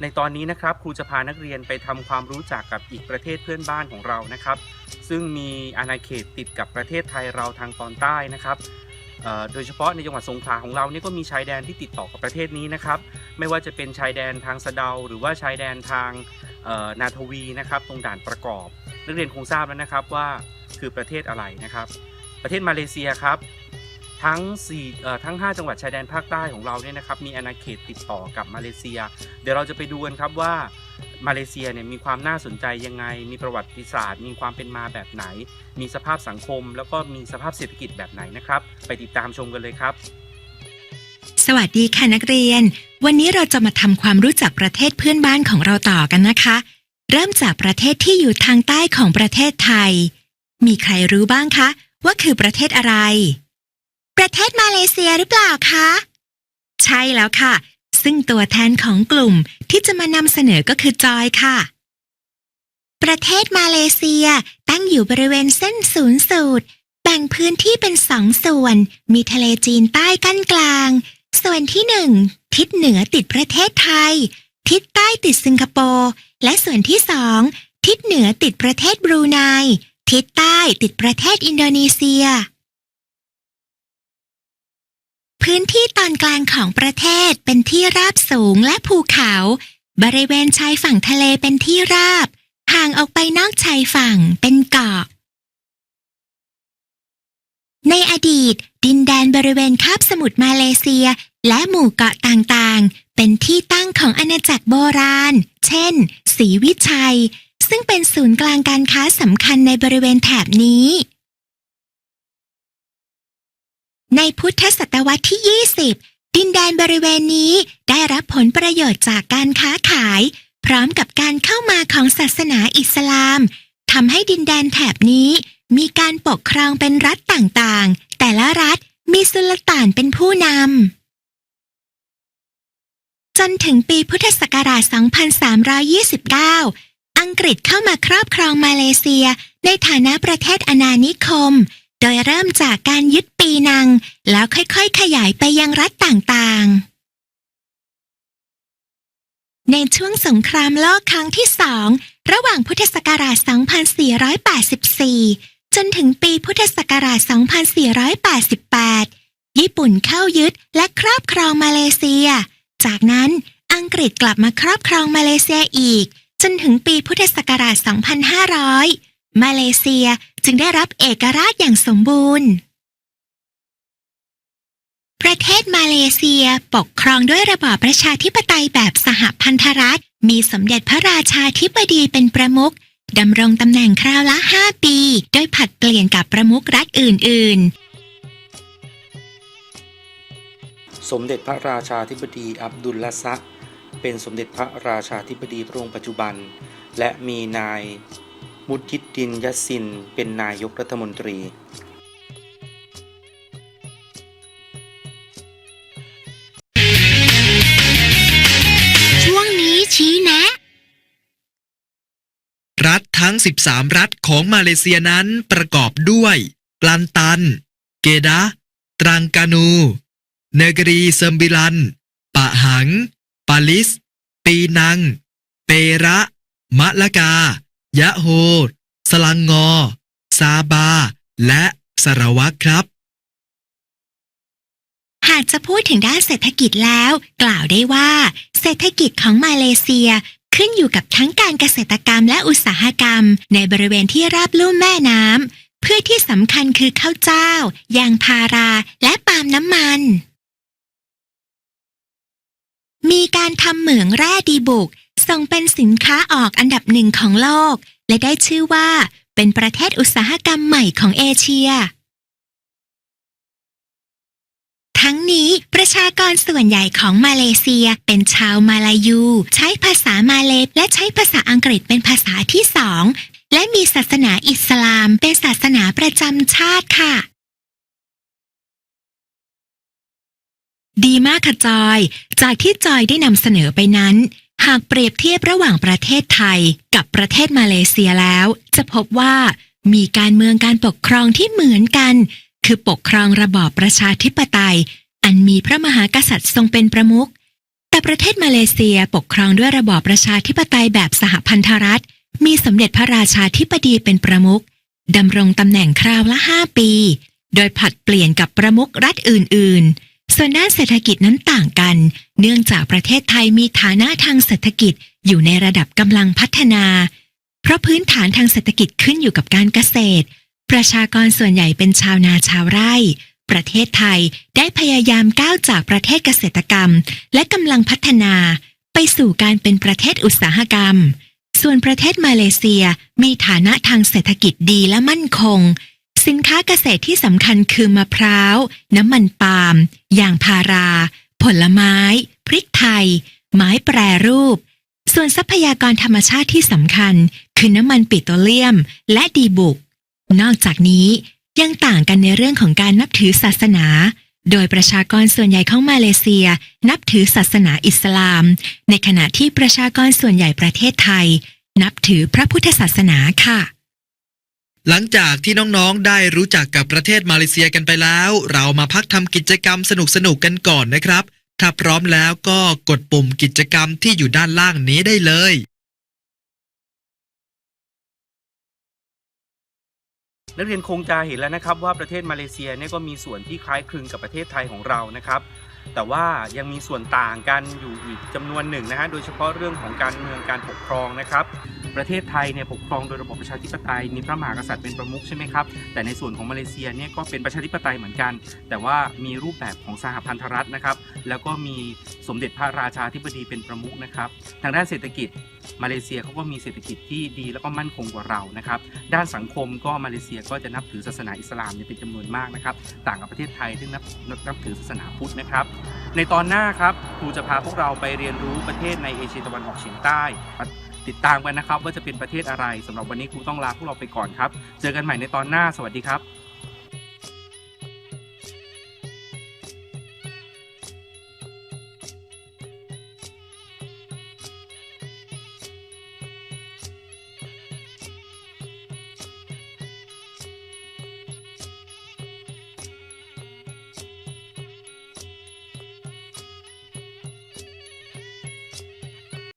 ในตอนนี้นะครับครูจะพานักเรียนไปทำความรู้จักกับอีกประเทศเพื่อนบ้านของเรานะครับ ซึ่งมีอาณาเขตติดกับประเทศไทยเราทางตอนใต้นะครับโดยเฉพาะในจังหวัดสงขลาของเรานี่ก็มีชายแดนที่ติดต่อกับประเทศนี้นะครับ ไม่ว่าจะเป็นชายแดนทางสะเดา หรือว่าชายแดนทางนาทวีนะครับ ตรงด่านประกอบ นักเรียนคงทราบแล้วนะครับว่าคือประเทศอะไรนะครับ ประเทศมาเลเซียครับ ทั้ง4เอ่อทั้ง 5 จังหวัดชายแดนภาคใต้ของเราเนี่ยนะครับมีอาณาเขตติดต่อกับมาเลเซีย เดี๋ยวเราจะไปดูกันครับว่ามาเลเซียเนี่ยมีความน่าสนใจยังไง มีประวัติศาสตร์ มีความเป็นมาแบบไหน มีสภาพสังคม แล้วก็มีสภาพเศรษฐกิจแบบไหนนะครับ ไปติดตามชมกันเลยครับ สวัสดีค่ะนักเรียน วันนี้เราจะมาทำความรู้จักประเทศเพื่อนบ้านของเราต่อกันนะคะ เริ่มจากประเทศที่อยู่ทางใต้ของประเทศไทย มีใครรู้บ้างคะ ว่าคือประเทศอะไร ประเทศมาเลเซียหรือเปล่าคะ ใช่แล้วค่ะ ซึ่งตัวแทนของกลุ่มที่จะมานำเสนอก็คือจอยค่ะ ประเทศมาเลเซียตั้งอยู่บริเวณเส้นศูนย์สูตร แบ่งพื้นที่เป็นสองส่วน มีทะเลจีนใต้กั้นกลาง ส่วนที่หนึ่งทิศเหนือติดประเทศไทย ทิศใต้ติดสิงคโปร์ และส่วนที่สองทิศเหนือติดประเทศบรูไน ทิศใต้ติดประเทศอินโดนีเซีย พื้นที่ตอนกลางของประเทศเป็นที่ราบสูงและภูเขา บริเวณชายฝั่งทะเลเป็นที่ราบ ห่างออกไปนอกชายฝั่งเป็นเกาะ ในอดีต ดินแดนบริเวณคาบสมุทรมาเลเซีย และหมู่เกาะต่างๆ เป็นที่ตั้งของอาณาจักรโบราณ เช่นศรีวิชัย ซึ่งเป็นศูนย์กลางการค้าสำคัญในบริเวณแถบนี้ ในพุทธศตวรรษที่ 20 ดินแดนบริเวณนี้ได้รับผลประโยชน์จากการค้าขาย พร้อมกับการเข้ามาของศาสนาอิสลามทำให้ดินแดนแถบนี้มีการปกครองเป็นรัฐต่างๆ แต่ละรัฐมีสุลต่านเป็นผู้นำ จนถึงปีพุทธศักราช 2329 อังกฤษเข้ามาครอบครองมาเลเซียในฐานะประเทศอาณานิคม โดยเริ่มจากการยึดปีนัง แล้วค่อยๆ ขยายไปยังรัฐต่างๆ ในช่วงสงครามโลกครั้งที่สองระหว่างพุทธศักราช 2484 จนถึงปีพุทธศักราช 2488 ญี่ปุ่นเข้ายึดและครอบครองมาเลเซีย จากนั้นอังกฤษกลับมาครอบครองมาเลเซียอีก จนถึงปีพุทธศักราช 2500 มาเลเซีย จึงได้รับเอกราชอย่างสมบูรณ์ ประเทศมาเลเซียปกครองด้วยระบอบประชาธิปไตยแบบสหพันธรัฐ มีสมเด็จพระราชาธิบดีเป็นประมุขดำรงตำแหน่งคราวละ 5 ปี โดยผัดเปลี่ยนกับประมุขรัฐอื่น ๆสมเด็จพระราชาธิบดีอับดุลละซะห์เป็นสมเด็จพระราชาธิบดีพระองค์ปัจจุบัน และมีนาย มุดยิดดินยัสซิน เป็นนายกรัฐมนตรี ช่วงนี้ชี้แนะ รัฐทั้ง 13 รัฐของมาเลเซียนั้นประกอบด้วย กลันตัน เกดะ ตรังกานู เนกรีเซิมบิลัน ปะหัง ปาลิส ปีนัง เประ มะละกา ยะโฮ สลังงอ ซาบา และสารวัตรครับ หากจะพูดถึงด้านเศรษฐกิจแล้ว กล่าวได้ว่า เศรษฐกิจของมาเลเซียขึ้นอยู่กับทั้งการเกษตรกรรมและอุตสาหกรรม ในบริเวณที่ราบลุ่มแม่น้ำเพื่อที่สำคัญคือข้าวเจ้ายางพาราและปาล์มน้ำมัน มีการทำเหมืองแร่ดีบุก ส่งเป็นสินค้าออกอันดับหนึ่งของโลก และได้ชื่อว่าเป็นประเทศอุตสาหกรรมใหม่ของเอเชีย ทั้งนี้ประชากรส่วนใหญ่ของมาเลเซียเป็นชาวมาลายู ใช้ภาษามาเลและใช้ภาษาอังกฤษเป็นภาษาที่สอง และมีศาสนาอิสลามเป็นศาสนาประจำชาติค่ะดีมากค่ะจอย จากที่จอยได้นำเสนอไปนั้น หากเปรียบเทียบระหว่างประเทศไทยกับประเทศมาเลเซียแล้ว จะพบว่ามีการเมืองการปกครองที่เหมือนกัน คือปกครองระบอบประชาธิปไตย อันมีพระมหากษัตริย์ทรงเป็นประมุขแต่ประเทศมาเลเซียปกครองด้วยระบอบประชาธิปไตยแบบสหพันธรัฐ มีสมเด็จพระราชาธิบดีเป็นประมุขดำรงตำแหน่งคราวละ 5 ปี โดยผัดเปลี่ยนกับประมุขรัฐอื่นๆ ส่วนด้านเศรษฐกิจนั้นต่างกัน เนื่องจากประเทศไทยมีฐานะทางเศรษฐกิจอยู่ในระดับกำลังพัฒนา เพราะพื้นฐานทางเศรษฐกิจขึ้นอยู่กับการเกษตร ประชากรส่วนใหญ่เป็นชาวนาชาวไร่ ประเทศไทยได้พยายามก้าวจากประเทศเกษตรกรรม และกำลังพัฒนา ไปสู่การเป็นประเทศอุตสาหกรรม ส่วนประเทศมาเลเซียมีฐานะทางเศรษฐกิจดีและมั่นคง สินค้าเกษตรที่สำคัญคือมะพร้าว น้ำมันปาล์มยางพารา ผลไม้ พริกไทย ไม้แปรรูป ส่วนทรัพยากรธรรมชาติที่สำคัญ คือน้ำมันปิโตรเลียม และดีบุก นอกจากนี้ยังต่างกันในเรื่องของการนับถือศาสนา โดยประชากรส่วนใหญ่ของมาเลเซีย นับถือศาสนาอิสลาม ในขณะที่ประชากรส่วนใหญ่ประเทศไทย นับถือพระพุทธศาสนาค่ะ หลังจากที่น้องๆ ได้รู้จักกับประเทศมาเลเซียกันไปแล้ว เรามาพักทำกิจกรรมสนุกๆกันก่อนนะครับ ถ้าพร้อมแล้วก็กดปุ่มกิจกรรมที่อยู่ด้านล่างนี้ได้เลย นักเรียนคงจะเห็นแล้วนะครับว่าประเทศมาเลเซียเนี่ยก็มีส่วนที่คล้ายคลึงกับประเทศไทยของเรานะครับ แต่ว่ายังมีส่วนต่างกันอยู่อีกจำนวนหนึ่งนะฮะโดยเฉพาะเรื่องของการเมืองการปกครองนะครับ ประเทศไทยเนี่ยปกครองโดยระบบประชาธิปไตยมีพระมหากษัตริย์เป็นประมุขใช่ไหมครับแต่ในส่วนของมาเลเซียเนี่ยก็เป็นประชาธิปไตยเหมือนกัน แต่ว่ามีรูปแบบของสหพันธรัฐนะครับ แล้วก็มีสมเด็จพระราชาธิบดีเป็นประมุขนะครับทางด้านเศรษฐกิจมาเลเซียเขาก็มีเศรษฐกิจที่ดีแล้วก็มั่นคงกว่าเรานะครับ ด้านสังคมก็มาเลเซียก็จะนับถือศาสนาอิสลามเนี่ยเป็นจำนวนมากนะครับ ต่างกับประเทศไทยที่นับนับนับถือศาสนาพุทธนะครับ ในตอนหน้าครับครูจะพาพวกเราไปเรียนรู้ประเทศในเอเชียตะวันออกเฉียงใต้ ติดตามกันนะครับว่าจะเป็นประเทศอะไรสำหรับวันนี้ครูต้องลาพวกเราไปก่อนครับ เจอกันใหม่ในตอนหน้าสวัสดีครับ